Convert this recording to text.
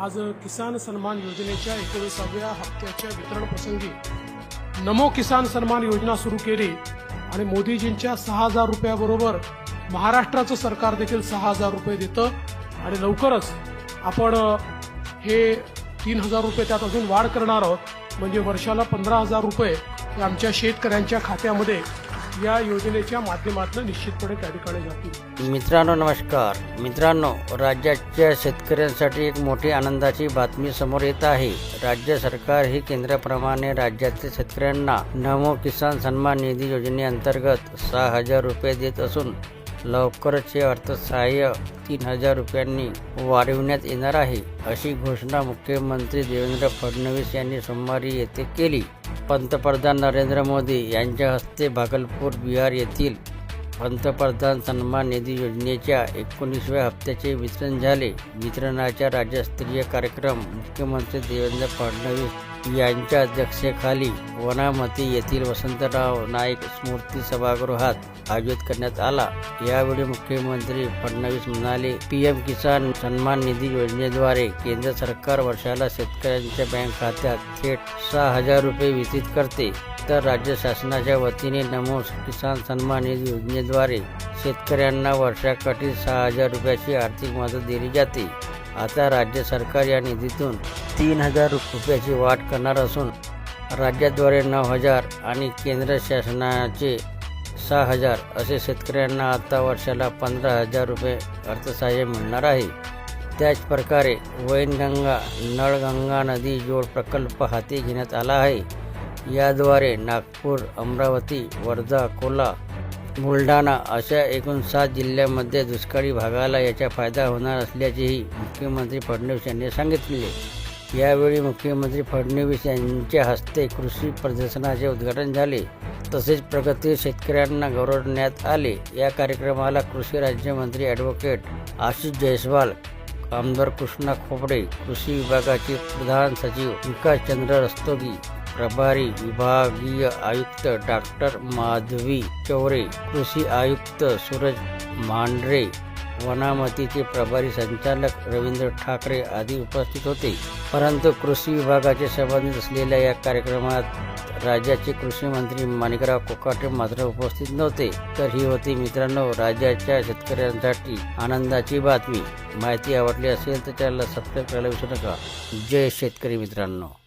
आज किसान सन्मान योजनेच्या एकोणीसाव्या हप्त्याच्या वितरण प्रसंगी नमो किसान सन्मान योजना सुरू केली आणि मोदीजींच्या सहा हजार रुपयाबरोबर महाराष्ट्राचं सरकार देखील सहा हजार रुपये देतं आणि लवकरच आपण हे तीन हजार रुपये त्यात अजून वाढ करणार आहोत. म्हणजे वर्षाला पंधरा हजार रुपये आमच्या शेतकऱ्यांच्या खात्यामध्ये या योजनेच्या माध्यमातून निश्चितपणे त्या ठिकाणी जातील. मित्रांनो नमस्कार. मित्रांनो राज्याच्या शेतकऱ्यांसाठी एक मोठी आनंदाची बातमी समोर येत आहे. राज्य सरकार ही केंद्राप्रमाणे राज्यातील शेतकऱ्यांना नमो किसान सन्मान निधी योजनेअंतर्गत सहा हजार रुपये देत असून लवकरच हे अर्थसहाय्य तीन हजार रुपयांनी वाढविण्यात येणार आहे अशी घोषणा मुख्यमंत्री देवेंद्र फडणवीस यांनी सोमवारी येथे केली. पंतप्रधान नरेंद्र मोदी यांच्या हस्ते भागलपूर बिहार येथील पंतप्रधान सन्मान निधी योजनेच्या एकोणीसव्या हप्त्याचे वितरण झाले. वितरणाच्या राज्यस्तरीय कार्यक्रम मुख्यमंत्री देवेंद्र फडणवीस यांच्या अध्यक्षतेखाली वनामती येथील वसंतराव नाईक स्मृती सभागृहात आयोजित करण्यात आला. यावेळी मुख्यमंत्री फडणवीस म्हणाले पीएम किसान सन्मान निधी योजनेद्वारे केंद्र सरकार वर्षाला शेतकऱ्यांच्या बँक खात्यात थेट सहा हजार रुपये वितरित करते. तर राज्य शासनाच्या वतीने नमो किसान सन्मान निधी योजनेद्वारे शेतकऱ्यांना वर्षाकाठी सहा हजार रुपयाची आर्थिक मदत दिली जाते. आता राज्य सरकार या निधीतून तीन हजार रुपयाची वाढ करणार असून राज्याद्वारे नऊ हजार आणि केंद्र शासनाचे सहा हजार असे शेतकऱ्यांना आता वर्षाला पंधरा हजार रुपये अर्थसहाय्य मिळणार आहे. त्याच प्रकारे वैनगंगा नळगंगा नदी जोड प्रकल्प हाती घेण्यात आला आहे. याद्वारे नागपूर अमरावती वर्धा अकोला बुलढाणा अशा एकूण सात जिल्ह्यामध्ये दुष्काळी भागाला याचा फायदा होणार असल्याचेही मुख्यमंत्री फडणवीस यांनी सांगितले. यावेळी मुख्यमंत्री फडणवीस यांच्या हस्ते कृषी प्रदर्शनाचे उद्घाटन झाले. तसेच प्रगती शेतकऱ्यांना गौरवण्यात आले. या कार्यक्रमाला कृषी राज्यमंत्री ॲडव्होकेट आशिष जयस्वाल आमदार कृष्णा खोपडे कृषी विभागाचे प्रधान सचिव विकास चंद्र रस्तोगी प्रभारी विभागीय आयुक्त डॉक्टर माधवी चौरे कृषी आयुक्त सूरज मांढरे वनामतीचे प्रभारी संचालक रवींद्र ठाकरे आदी उपस्थित होते. परंतु कृषी विभागाचे संबंधित असलेल्या या कार्यक्रमात राज्याचे कृषी मंत्री माणिकराव कोकाटे मात्र उपस्थित नव्हते. तर ही होती मित्रांनो राज्याच्या शेतकऱ्यांसाठी आनंदाची बातमी. माहिती आवडली असेल तर त्याला सबस्क्राईब करायला विसरू नका. जय शेतकरी मित्रांनो.